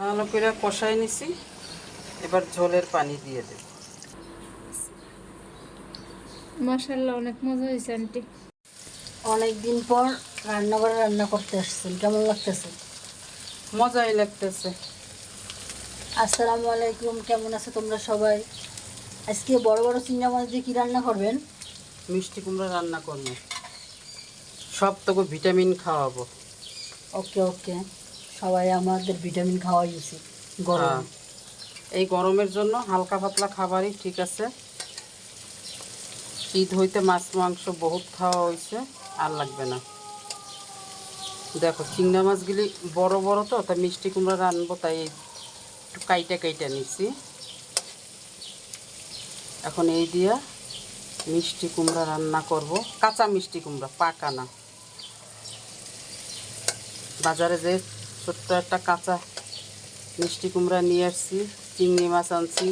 ভালো করে কষাই নিছি। এবার ঝোলের পানি দিয়ে দেব। মাশাল্লাহ অনেক মজা হয়েছে আন্টি। অনেক দিন পর রান্নাঘরে রান্না করতে আসছেন। কেমন লাগতেছে? মজাই লাগতেছে। আসসালামু আলাইকুম কেমন আছো তোমরা সবাই? আজকে বড় বড় চিংড়া মাছ দিয়ে কী রান্না করবেন? মিষ্টি কুমড়া রান্না করব। সব তোকে ভিটামিন খাওয়াবো। ওকে ওকে। সবাই আমাদের ভিটামিন খাওয়াই উচিত, গরম। হ্যাঁ। এই গরমের জন্য হালকা পাতলা খাবারই ঠিক আছে। ঈদ হইতে মাছ, মাংস বহুত খাওয়া হয়েছে আর লাগবে না। দেখো, চিংড়া মাছগুলি বড় বড় তো তাই মিষ্টি কুমড়া রানবো, তাই একটু কাইটা কাইটা নিচ্ছি। এখন এই দিয়া মিষ্টি কুমড়া রান্না করব। কাঁচা মিষ্টি কুমড়া, পাকা না। বাজারে যে ছোট্ট একটা কাঁচা মিষ্টি কুমড়া নিয়ে আসছি, চিংড়ি মাছ আনছি।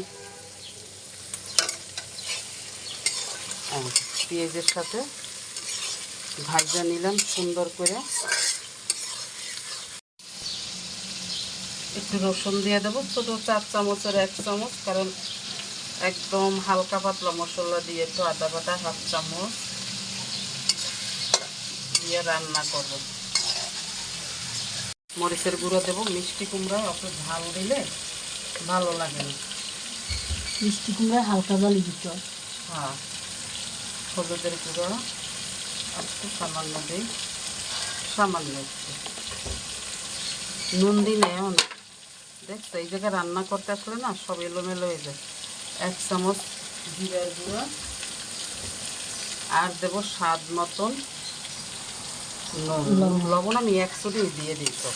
পেঁয়াজের সাথে ভাজা নিলাম সুন্দর করে। একটু রসুন দিয়ে দেবো ছোটো চার চামচের এক চামচ, কারণ একদম হালকা পাতলা মশলা দিয়ে তো আদা বাটা হাফ চামচ দিয়ে রান্না করব। মরিচের গুঁড়ো দেবো মিষ্টি কুমড়ায় অত ঝাল দিলে ভালো লাগে না। মিষ্টি কুমড়ায় হালকা জল দিতে হ্যাঁ। হলুদের গুঁড়ো একটু সামান্য দিই। সামান্য একটু। নুন নেই অনেক। দেখছ এই জায়গায় রান্না করতে আসলে না সব এলোমেলো হয়ে যায়। এক চামচ জিরার গুঁড়ো। আর দেবো স্বাদ মতন লবণ আমি একশো দিয়ে দিই তো।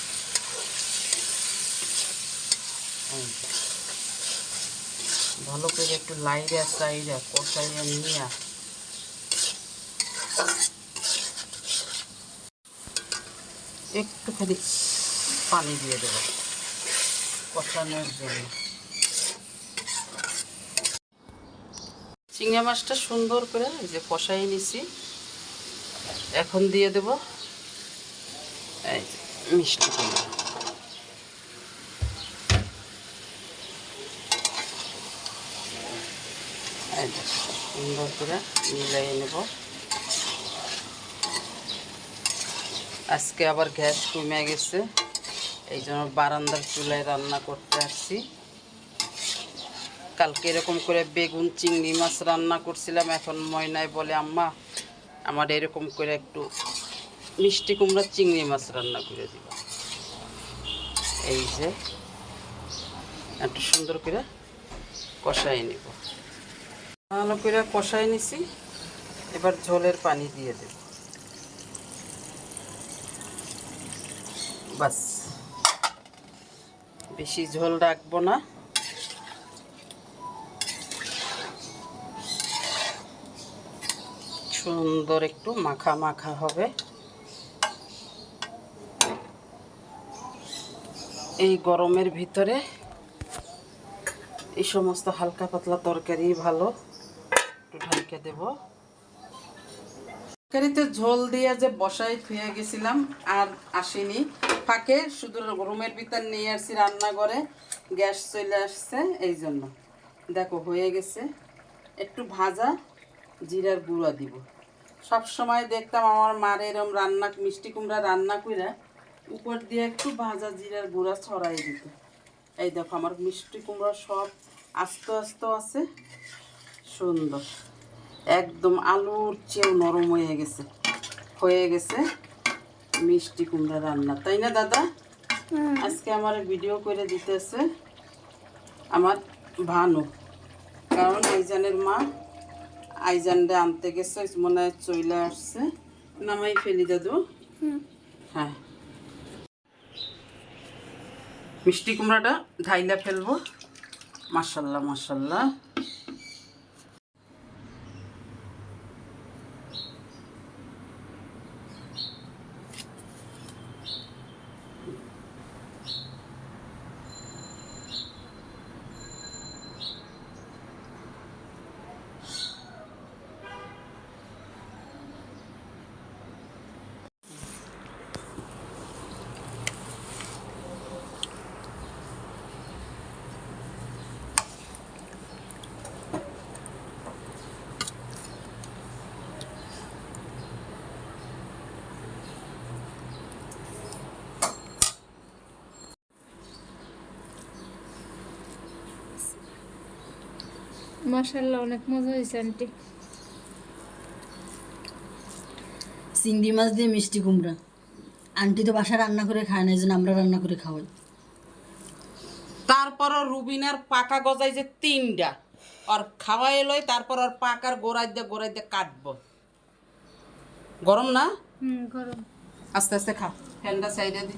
ভালো করে একটু লাইরা সাইরা কষাইয়া নিয়া। একটুখানি পানি দিয়ে দেবো কষানোর জন্য। চিংড়ি মাছটা সুন্দর করে যে কষাই নিছি। এখন দিয়ে দেব এই মিষ্টি সুন্দর করে মিলাই নেব। আজকে আবার গ্যাস কমে গেছে, এই জন্য বারান্দার চুলায় রান্না করতে আসছি। কালকে এরকম করে বেগুন, চিংড়ি মাছ রান্না করছিলাম, এখন ময়নায় বলে, আম্মা, আমার এরকম করে একটু মিষ্টি কুমড়া চিংড়ি মাছ রান্না করে দিব। এই যে, একটু সুন্দর করে কষাই নিব। ভালো করে কষাই নিছি, এবার ঝোলের পানি দিয়ে দেব। বাস। বেশি ঝোল রাখব না। সুন্দর একটু মাখা মাখা হবে। এই গরমের ভিতরে এই সমস্ত হালকা পাতলা তরকারি ভালো। একটু ঢালকে দেব। তরকারিতে ঝোল দিয়ে যে বসাই থুয়ে গেছিলাম আর আসেনি। ফাঁকে শুধু রুমের ভিতর নিয়ে আসছি রান্নাঘরে। গ্যাস চলে আসছে এই জন্য। দেখো, হয়ে গেছে। একটু ভাজা জিরার গুঁড়া দিব। সব সময় দেখতাম আমার মার এরম রান্না মিষ্টি কুমড়া রান্না করে উপর দিয়ে একটু ভাজা জিরার গুঁড়া ছড়াই দিত। এই দেখো আমার মিষ্টি কুমড়া সব আস্তে আস্তে আছে। সুন্দর। একদম আলুর চেয়েও নরম হয়ে গেছে। হয়ে গেছে মিষ্টি কুমড়া রান্না। তাই না দাদা? আজকে আমার ভিডিও করে দিতেছে আমার ভানু। কারণ আইজানের মা আইজানরে আনতে গেছে মনে হয় চলে আসছে। নামাই ফেলি দাদু। হ্যাঁ। মিষ্টি কুমড়াটা ঢাইলা ফেলব। মাসাল্লাহ মাসাল্লাহ মাশাল্লাহ অনেক মজা হয়েছে আন্টি। চিংড়ি মাছ দিয়ে মিষ্টি কুমড়া। আন্টি তো বাসা রান্না করে খায় না এই জন্য আমরা রান্না করে খাওয়াই। তারপরও রুবিনার পাকা গজাই যে তিনটা আর খাওয়া এলোই তারপর ওর পাকার গোড়াই দিয়ে গোড়াই দিয়ে কাটবো। গরম না? হুম গরম। আস্তে আস্তে খা ফ্যানটা সাইডে দি।